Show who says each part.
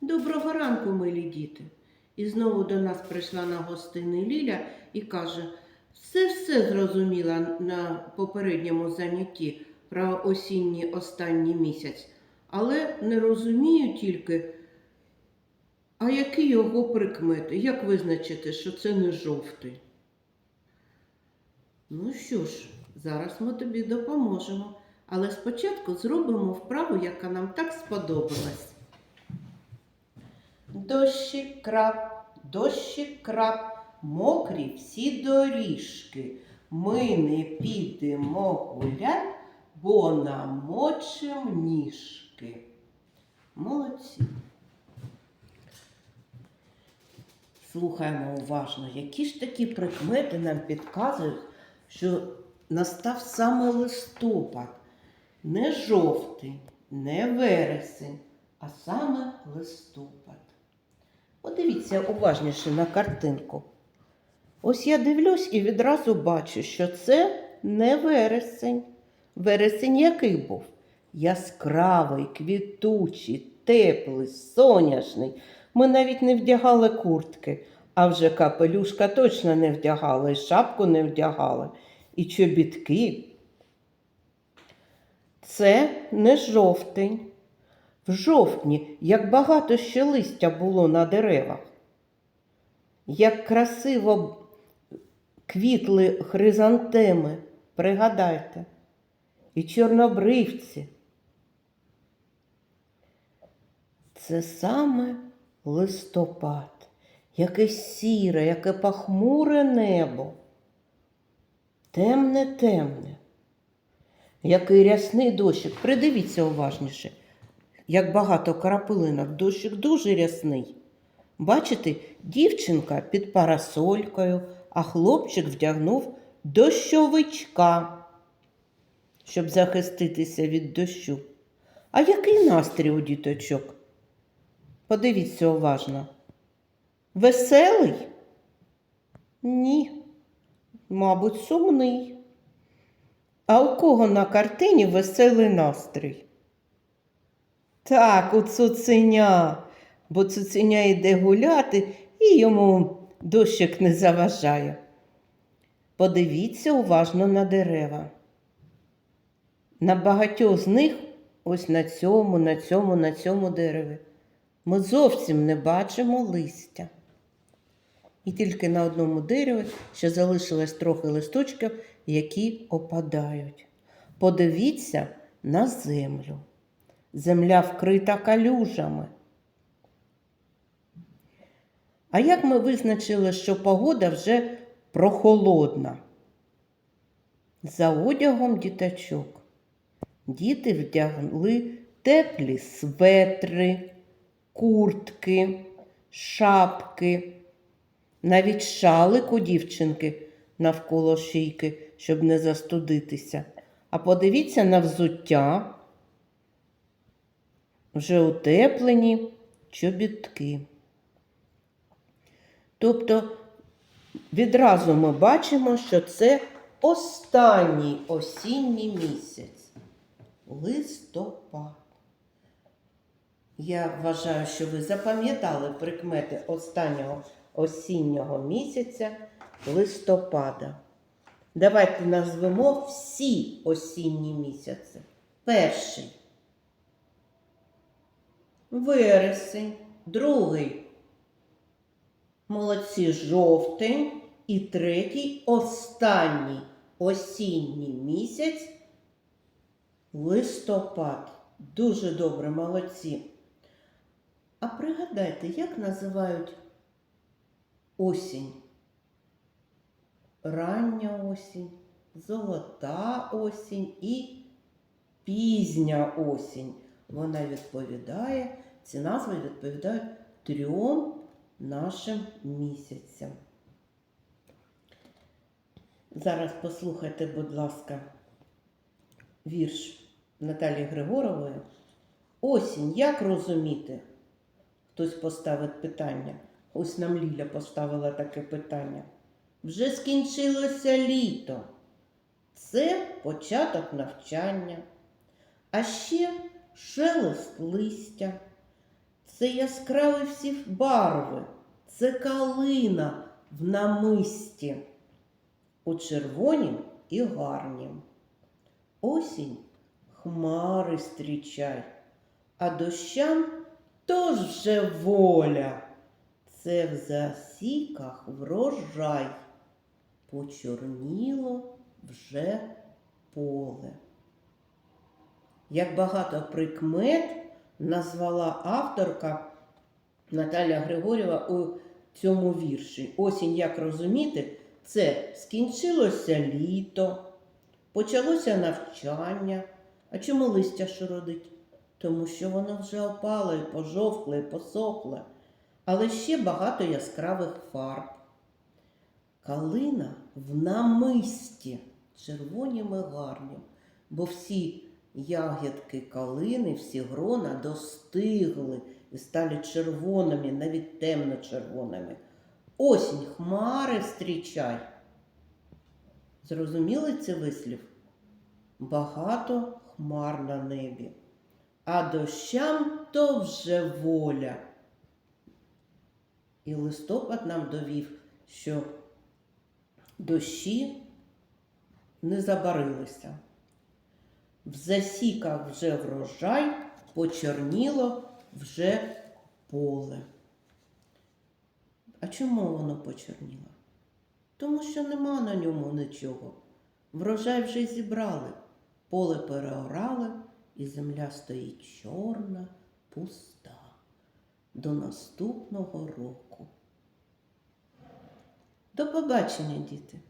Speaker 1: Доброго ранку, милі діти. І знову до нас прийшла на гостини Ліля і каже: все-все зрозуміла на попередньому занятті про осінній останній місяць, але не розумію тільки, а які його прикмети, як визначити, що це не жовтий. Ну що ж, зараз ми тобі допоможемо. Але спочатку зробимо вправу, яка нам так сподобалась. Дощик крап, дощик крап, мокрі всі доріжки. Ми не підемо гулять, бо намочим ніжки. Молодці. Слухаємо уважно, які ж такі прикмети нам підказують, що настав саме листопад, не жовтий, не вересень, а саме листопад. Подивіться уважніше на картинку. Ось я дивлюсь і відразу бачу, що це не вересень. Вересень який був? Яскравий, квітучий, теплий, соняшний. Ми навіть не вдягали куртки, а вже капелюшка точно не вдягали, і шапку не вдягали, і чобітки. Це не жовтень. В жовтні, як багато ще листя було на деревах, як красиво квітли хризантеми, пригадайте, і чорнобривці. Це саме листопад, яке сіре, яке пахмуре небо, темне, темне, який рясний дощик. Придивіться уважніше, як багато карапилинок, дощик дуже рясний. Бачите, дівчинка під парасолькою, а хлопчик вдягнув дощовичка, щоб захиститися від дощу. А який настрій у діточок? Подивіться уважно. Веселий? Ні. Мабуть, сумний. А у кого на картині веселий настрій? Так, у цуценя, бо цуценя йде гуляти і йому дощик не заважає. Подивіться уважно на дерева. На багатьох з них, ось на цьому, на цьому, на цьому дереві, ми зовсім не бачимо листя. І тільки на одному дереві ще залишилось трохи листочків, які опадають. Подивіться на землю. Земля вкрита калюжами. А як ми визначили, що погода вже прохолодна? За одягом діточок. Діти вдягли теплі светри, куртки, шапки, навіть шалик у дівчинки навколо шийки, щоб не застудитися. А подивіться на взуття, вже утеплені чобітки. Тобто відразу ми бачимо, що це останній осінній місяць листопад. Я вважаю, що ви запам'ятали прикмети останнього осіннього місяця листопада. Давайте назвемо всі осінні місяці. Перший вересень, другий молодці жовтень і третій останній осінній місяць листопад. Дуже добре, молодці. А пригадайте, як називають осінь? Рання осінь, золота осінь і пізня осінь. Вона відповідає, ці назви відповідають трьом нашим місяцям. Зараз послухайте, будь ласка, вірш Наталії Григорової. Осінь, як розуміти? Хтось поставить питання. Ось нам Ліля поставила таке питання. Вже скінчилося літо. Це початок навчання. А ще шелест листя. Це яскраві всі барви, це калина в намисті, у червонім і гарнім. Осінь хмари зустрічай, а дощам тож вже воля. Це в засіках врожай, почорніло вже поле. Як багато прикмет назвала авторка Наталя Григорєва у цьому вірші. Осінь, як розуміти, це скінчилося літо, почалося навчання. А чому листя шуродить? Тому що воно вже опало і пожовкло, і посохло, але ще багато яскравих фарб. Калина в намисті червонім і гарнім, бо всі ягідки калини, всі грона достигли і стали червоними, навіть темно-червоними. Осінь хмари зустрічай. Зрозуміли цей вислів? Багато хмар на небі, а дощам то вже воля. І листопад нам довів, що дощі не забарилися. В засіках вже врожай, почорніло вже поле. А чому воно почорніло? Тому що нема на ньому нічого. Врожай вже зібрали, поле переорали, і земля стоїть чорна, пуста до наступного року. До побачення, діти!